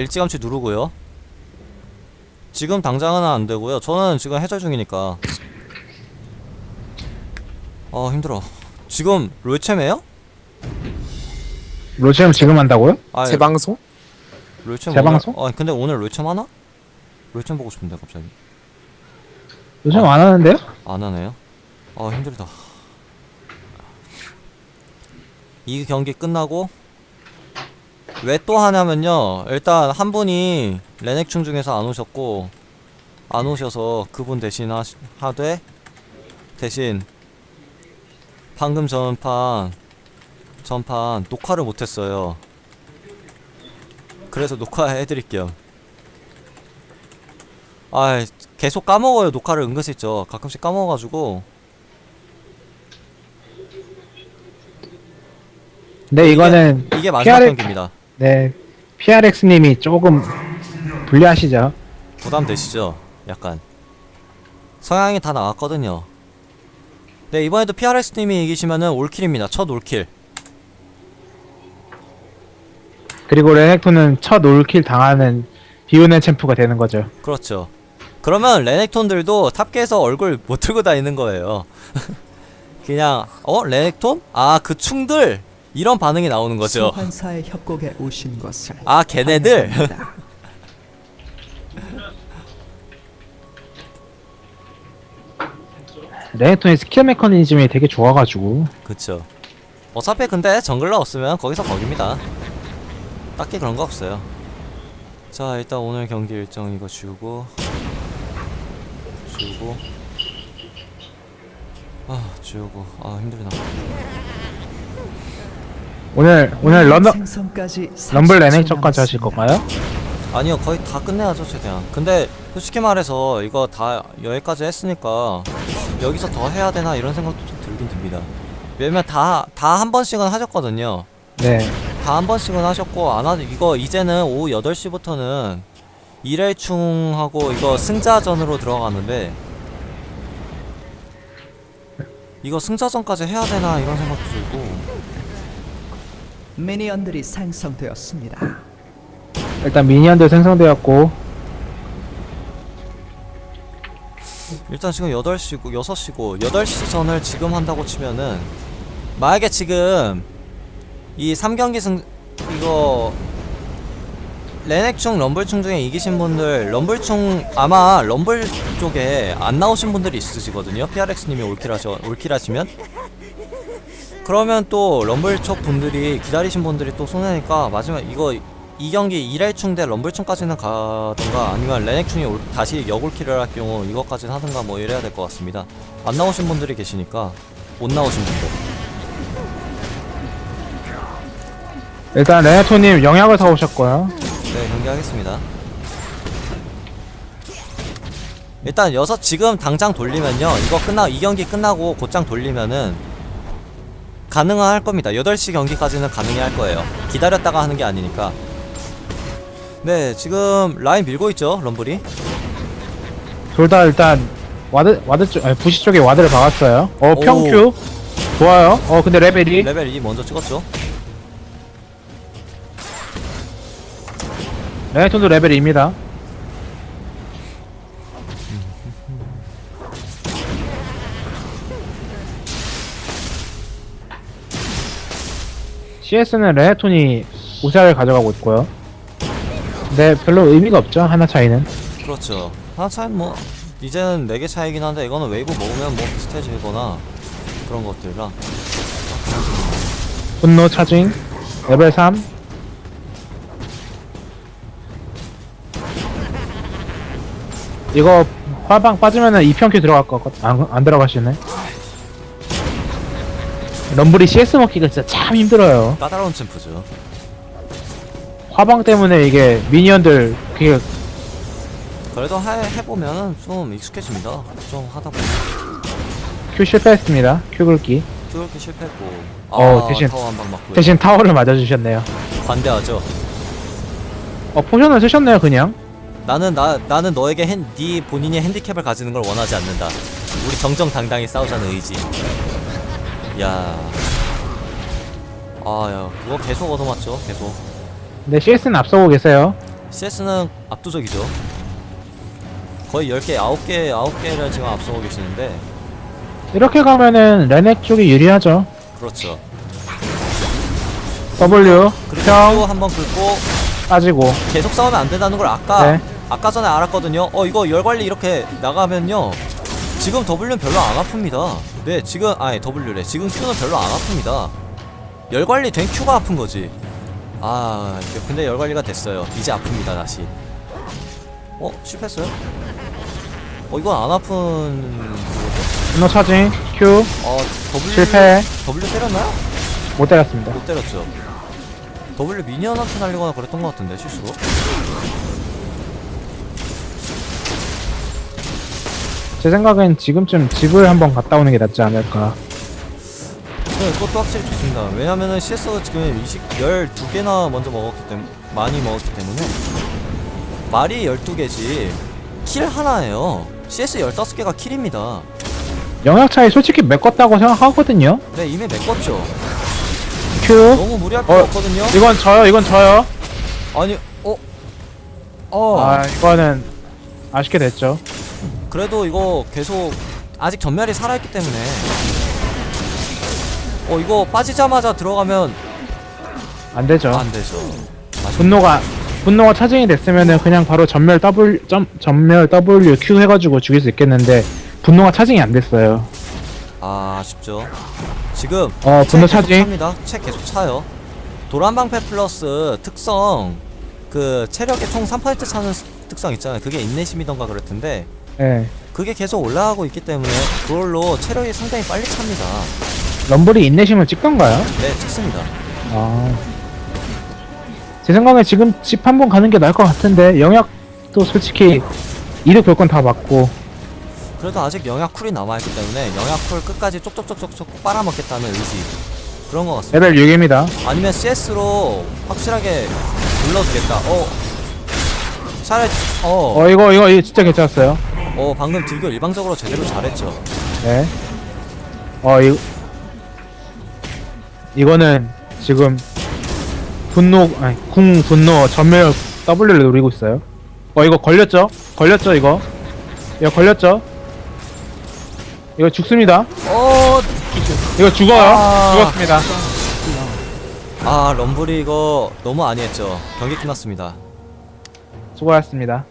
일찌감치 누르고요. 지금 당장은 안 되고요. 저는 지금 해설 중이니까. 어 힘들어. 지금 롤챔이에요? 로체는 지금 한다고요? 아 재방송? 롤챔 재방송? 오늘, 아 근데 오늘 롤챔 하나? 롤챔 보고 싶은데 갑자기 요즘 안 하는데요? 안 하네요. 아 힘들다. 이 경기 끝나고 왜 또 하냐면요. 일단 한 분이 레넥충 중에서 안 오셨고 안 오셔서 그분 대신 하, 하되 대신 방금 전판 전판 녹화를 못했어요. 그래서 녹화해드릴게요. 아 계속 까먹어요 녹화를 은근슬쩍 가끔씩 까먹어가지고 네 이거는 이게 마지막 PRX 경기입니다. 네 PRX님이 조금 불리하시죠. 부담되시죠? 약간 성향이 다 나왔거든요. 네 이번에도 PRS님이 이기시면은 올킬입니다. 첫 올킬. 그리고 레넥톤은 첫 올킬 당하는 비운의 챔프가 되는 거죠. 그렇죠. 그러면 레넥톤들도 탑계에서 얼굴 못 들고 다니는 거예요. 그냥 어 레넥톤? 아 그 충들 이런 반응이 나오는 거죠. 소환사의 협곡에 오신 것을 아 걔네들 환영합니다. 레넥톤의 스킬 메커니즘이 되게 좋아가지고 그쵸. 어차피 근데 정글러 없으면 거기서 거깁니다. 딱히 그런 거 없어요. 자, 일단 오늘 경기 일정 이거 지우고 지우고 아, 지우고 아 힘들다. 오늘 오늘 런던 럼블 30초 레넥전까지 하실. 건가요? 아니요, 거의 다 끝내야죠 최대한. 근데 솔직히 말해서 이거 다 여기까지 했으니까 여기서 더 해야 되나 이런 생각도 좀 들긴 듭니다. 왜냐면 다 다 한 번씩은 하셨거든요. 네. 다 한 번씩은 하셨고 안 하, 이거 이제는 오후 8시부터는 일회충하고 이거 승자전으로 들어가는데 이거 승자전까지 해야 되나 이런 생각도 들고 미니언들이 생성되었습니다. 일단 미니언도 생성되었고 일단 지금 8시고 6시고 8시 전을 지금 한다고 치면은 만약에 지금 이 3경기 승 이거 레넥충 럼블충 중에 이기신 분들 럼블충 아마 럼블 쪽에 안 나오신 분들이 있으시거든요 PRX님이 올킬 하셔 올킬 하시면 그러면 또 럼블 쪽 분들이 기다리신 분들이 또 손해니까 마지막 이거 이 경기 1회충 대 럼블충까지는 가든가 아니면 레넥충이 올- 다시 역올킬을 할 경우 이것까지는 하든가 뭐 이래야 될 것 같습니다. 안 나오신 분들이 계시니까 못 나오신 분들. 일단 레넥톤님 영약을 사오셨고요. 네 경기하겠습니다. 일단 여섯 지금 당장 돌리면요. 이거 끝나 이 경기 끝나고 곧장 돌리면은 가능할 겁니다 8시 경기까지는 가능해 할 거예요 기다렸다가 하는 게 아니니까 네 지금 라인 밀고 있죠 럼블이 둘 다 일단 와드 와드 쪽 아니 부시 쪽에 와드를 박았어요. 어 오. 평큐 좋아요. 어 근데 레벨이 레벨 2 먼저 찍었죠 레넥톤도 레벨입니다. CS는 레넥톤이 우세를 가져가고 있고요. 근데 별로 의미가 없죠 하나 차이는. 그렇죠 하나 차이는 뭐 이제는 4개 차이긴 한데 이거는 웨이브 먹으면 뭐 비슷해지거나 그런 것들이라 분노 차징 레벨 3 이거 화방 빠지면은 2평큐 들어갈 것 같.. 안, 안 들어가시네 럼블이 CS 먹기가 진짜 참 힘들어요. 까다로운 챔프죠. 화방 때문에 이게 미니언들 그게 그래도 해, 해보면 좀 익숙해집니다. 좀 하다 보면 큐 실패했습니다. 큐 긁기. 그렇게 실패했고. 어, 아, 대신- 타워 한 방 맞고 대신 타워를 맞아주셨네요. 관대하죠. 어 포션을 쓰셨네요 그냥. 나는 나 나는 너에게 핸, 네 본인이 핸디캡을 가지는 걸 원하지 않는다. 우리 정정당당히 싸우자는 의지 야 아야 그거 계속 얻어맞죠 계속 근데 CS는 앞서고 계세요 CS는 압도적이죠. 거의 10개, 9개, 9개를 지금 앞서고 계시는데 이렇게 가면은 레넥 쪽이 유리하죠. 그렇죠. W 그리고 평또 한번 긁고 빠지고 계속 싸우면 안 된다는 걸 아까 네. 아까 전에 알았거든요. 어 이거 열 관리 이렇게 나가면요. 지금 W는 별로 안 아픕니다. 네, 지금 아니 W래. 지금 Q는 별로 안 아픕니다. 열 관리 된 Q가 아픈 거지. 아, 근데 열 관리가 됐어요. 이제 아픕니다 다시. 어 실패했어요? 어 이건 안 아픈? 분노 차징 Q 어 W 실패 W 때렸나요? 못 때렸습니다. 못 때렸죠. W 미니언한테 날리거나 그랬던 것 같은데 실수로. 제 생각엔 지금쯤 집을 한번 갔다 오는 게 낫지 않을까. 네, 그것도 확실히 좋습니다. 왜냐면은 CS가 지금 20, 12개나 먼저 먹었기 때문에, 많이 먹었기 때문에, 말이 12개지, 킬 하나예요. CS 15개가 킬입니다. 영역 차이 솔직히 메꿨다고 생각하거든요. 네, 이미 메꿨죠. Q 너무 무리할 필요 어, 없거든요. 이건 저요, 이건 저요. 아니, 어? 어, 아 이거는 아쉽게 됐죠. 그래도 이거 계속, 아직 전멸이 살아있기 때문에, 어, 이거 빠지자마자 들어가면 안 되죠. 안 되죠. 분노가 분노가 차징이 됐으면은 그냥 바로 전멸 W 점 전멸 W Q 해가지고 죽일 수 있겠는데 분노가 차징이 안 됐어요. 아, 아쉽죠. 지금 어 분노 책 계속 차징 찹니다. 책 계속 차요. 도란방패 플러스 특성 그 체력의 총 3% 차는 스- 특성 있잖아요. 그게 인내심이던가 그럴 텐데 예. 그게 계속 올라가고 있기 때문에 그걸로 체력이 상당히 빨리 찹니다. 럼블이 인내심을 찍던가요? 네, 찍습니다. 아. 제 생각에 지금 집 한 번 가는 게 나을 것 같은데 영약도 솔직히 이득 볼 건 다 맞고 그래도 아직 영약 쿨이 남아있기 때문에 영약 쿨 끝까지 쪽쪽쪽쪽쪽 빨아먹겠다는 의지 그런 것 같습니다. 레벨 6입니다. 아니면 CS로 확실하게 불러주겠다. 어, 차라리 어, 어 이거 이거 이거 진짜 괜찮았어요. 어 방금 딜교 일방적으로 제대로 잘했죠. 네. 어, 이, 이거는 지금 분노, 아니, 궁 분노 전멸 W를 노리고 있어요. 어, 이거 걸렸죠? 걸렸죠, 이거? 이거 걸렸죠? 이거 죽습니다. 어, 이거 죽어요. 아. 죽었습니다. 아 럼블이 이거 너무 아니했죠. 경기 끝났습니다. 수고하셨습니다.